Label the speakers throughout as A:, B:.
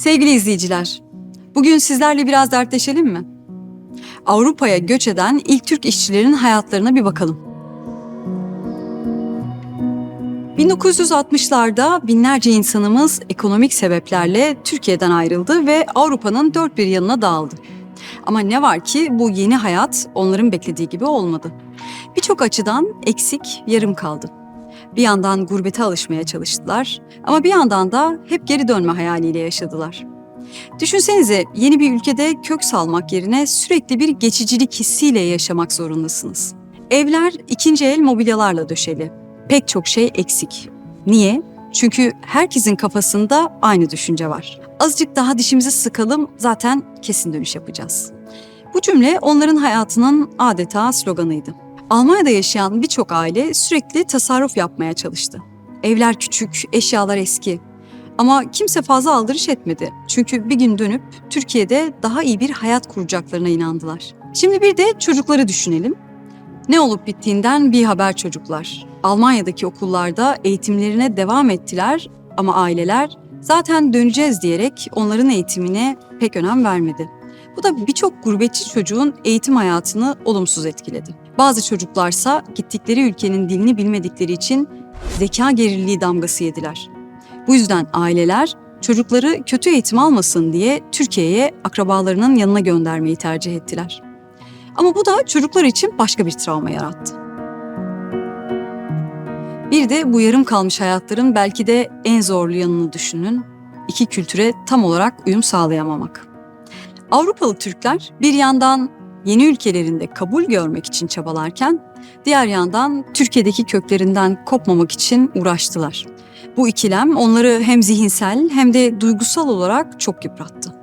A: Sevgili izleyiciler, bugün sizlerle biraz dertleşelim mi? Avrupa'ya göç eden ilk Türk işçilerin hayatlarına bir bakalım. 1960'larda binlerce insanımız ekonomik sebeplerle Türkiye'den ayrıldı ve Avrupa'nın dört bir yanına dağıldı. Ama ne var ki bu yeni hayat onların beklediği gibi olmadı. Birçok açıdan eksik, yarım kaldı. Bir yandan gurbete alışmaya çalıştılar ama bir yandan da hep geri dönme hayaliyle yaşadılar. Düşünsenize yeni bir ülkede kök salmak yerine sürekli bir geçicilik hissiyle yaşamak zorundasınız. Evler ikinci el mobilyalarla döşeli. Pek çok şey eksik. Niye? Çünkü herkesin kafasında aynı düşünce var. Azıcık daha dişimizi sıkalım zaten kesin dönüş yapacağız. Bu cümle onların hayatının adeta sloganıydı. Almanya'da yaşayan birçok aile sürekli tasarruf yapmaya çalıştı. Evler küçük, eşyalar eski. Ama kimse fazla aldırış etmedi. Çünkü bir gün dönüp Türkiye'de daha iyi bir hayat kuracaklarına inandılar. Şimdi bir de çocukları düşünelim. Ne olup bittiğinden bir haber çocuklar. Almanya'daki okullarda eğitimlerine devam ettiler ama aileler zaten döneceğiz diyerek onların eğitimine pek önem vermedi. Bu da birçok gurbetçi çocuğun eğitim hayatını olumsuz etkiledi. Bazı çocuklarsa gittikleri ülkenin dilini bilmedikleri için zeka gerililiği damgası yediler. Bu yüzden aileler çocukları kötü eğitim almasın diye Türkiye'ye akrabalarının yanına göndermeyi tercih ettiler. Ama bu da çocuklar için başka bir travma yarattı. Bir de bu yarım kalmış hayatların belki de en zorlu yanını düşünün. İki kültüre tam olarak uyum sağlayamamak. Avrupalı Türkler bir yandan yeni ülkelerinde kabul görmek için çabalarken diğer yandan Türkiye'deki köklerinden kopmamak için uğraştılar. Bu ikilem onları hem zihinsel hem de duygusal olarak çok yıprattı.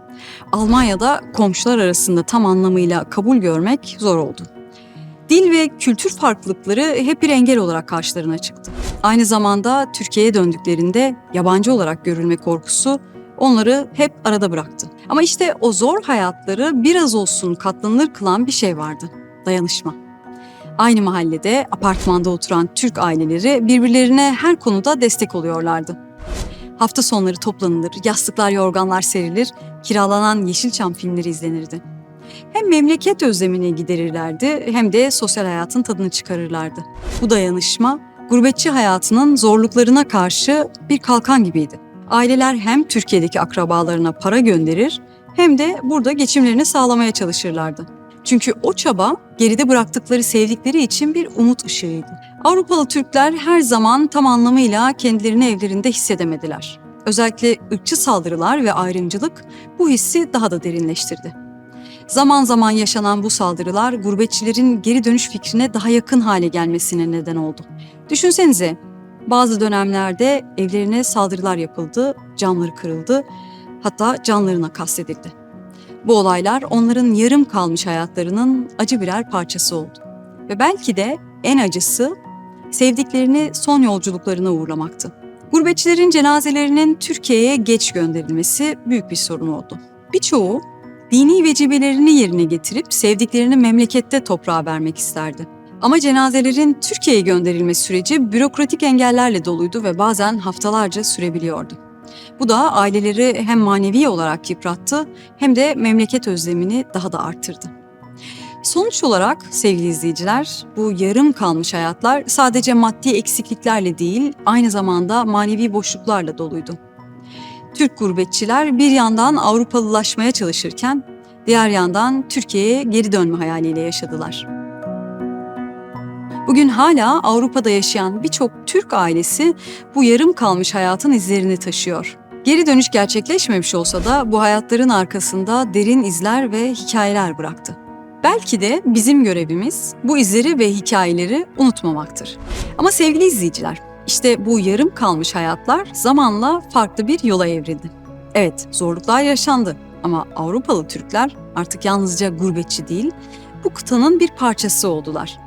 A: Almanya'da komşular arasında tam anlamıyla kabul görmek zor oldu. Dil ve kültür farklılıkları hep bir engel olarak karşılarına çıktı. Aynı zamanda Türkiye'ye döndüklerinde yabancı olarak görülme korkusu onları hep arada bıraktı. Ama işte o zor hayatları biraz olsun katlanılır kılan bir şey vardı. Dayanışma. Aynı mahallede, apartmanda oturan Türk aileleri birbirlerine her konuda destek oluyorlardı. Hafta sonları toplanılır, yastıklar yorganlar serilir, kiralanan Yeşilçam filmleri izlenirdi. Hem memleket özlemini giderirlerdi hem de sosyal hayatın tadını çıkarırlardı. Bu dayanışma gurbetçi hayatının zorluklarına karşı bir kalkan gibiydi. Aileler hem Türkiye'deki akrabalarına para gönderir hem de burada geçimlerini sağlamaya çalışırlardı. Çünkü o çaba geride bıraktıkları sevdikleri için bir umut ışığıydı. Avrupalı Türkler her zaman tam anlamıyla kendilerini evlerinde hissedemediler. Özellikle ırkçı saldırılar ve ayrımcılık bu hissi daha da derinleştirdi. Zaman zaman yaşanan bu saldırılar gurbetçilerin geri dönüş fikrine daha yakın hale gelmesine neden oldu. Düşünsenize, bazı dönemlerde evlerine saldırılar yapıldı, camları kırıldı, hatta canlarına kastedildi. Bu olaylar onların yarım kalmış hayatlarının acı birer parçası oldu. Ve belki de en acısı sevdiklerini son yolculuklarına uğurlamaktı. Gurbetçilerin cenazelerinin Türkiye'ye geç gönderilmesi büyük bir sorun oldu. Birçoğu dini vecibelerini yerine getirip sevdiklerini memlekette toprağa vermek isterdi. Ama cenazelerin Türkiye'ye gönderilme süreci bürokratik engellerle doluydu ve bazen haftalarca sürebiliyordu. Bu da aileleri hem manevi olarak yıprattı hem de memleket özlemini daha da arttırdı. Sonuç olarak sevgili izleyiciler, bu yarım kalmış hayatlar sadece maddi eksikliklerle değil, aynı zamanda manevi boşluklarla doluydu. Türk gurbetçiler bir yandan Avrupalılaşmaya çalışırken, diğer yandan Türkiye'ye geri dönme hayaliyle yaşadılar. Bugün hala Avrupa'da yaşayan birçok Türk ailesi bu yarım kalmış hayatın izlerini taşıyor. Geri dönüş gerçekleşmemiş olsa da bu hayatların arkasında derin izler ve hikayeler bıraktı. Belki de bizim görevimiz bu izleri ve hikayeleri unutmamaktır. Ama sevgili izleyiciler, işte bu yarım kalmış hayatlar zamanla farklı bir yola evrildi. Evet, zorluklar yaşandı ama Avrupalı Türkler artık yalnızca gurbetçi değil, bu kıtanın bir parçası oldular.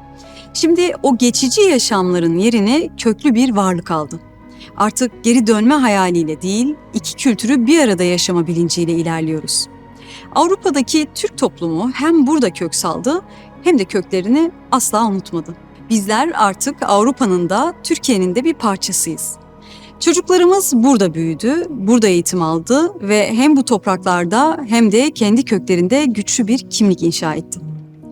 A: Şimdi o geçici yaşamların yerini köklü bir varlık aldı. Artık geri dönme hayaliyle değil, iki kültürü bir arada yaşama bilinciyle ilerliyoruz. Avrupa'daki Türk toplumu hem burada kök saldı hem de köklerini asla unutmadı. Bizler artık Avrupa'nın da Türkiye'nin de bir parçasıyız. Çocuklarımız burada büyüdü, burada eğitim aldı ve hem bu topraklarda hem de kendi köklerinde güçlü bir kimlik inşa etti.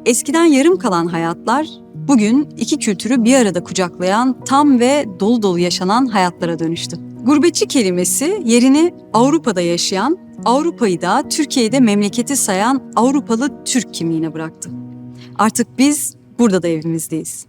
A: Eskiden yarım kalan hayatlar bugün iki kültürü bir arada kucaklayan tam ve dolu dolu yaşanan hayatlara dönüştü. Gurbetçi kelimesi yerini Avrupa'da yaşayan, Avrupa'yı da Türkiye'de memleketi sayan Avrupalı Türk kimliğine bıraktı. Artık biz burada da evimizdeyiz.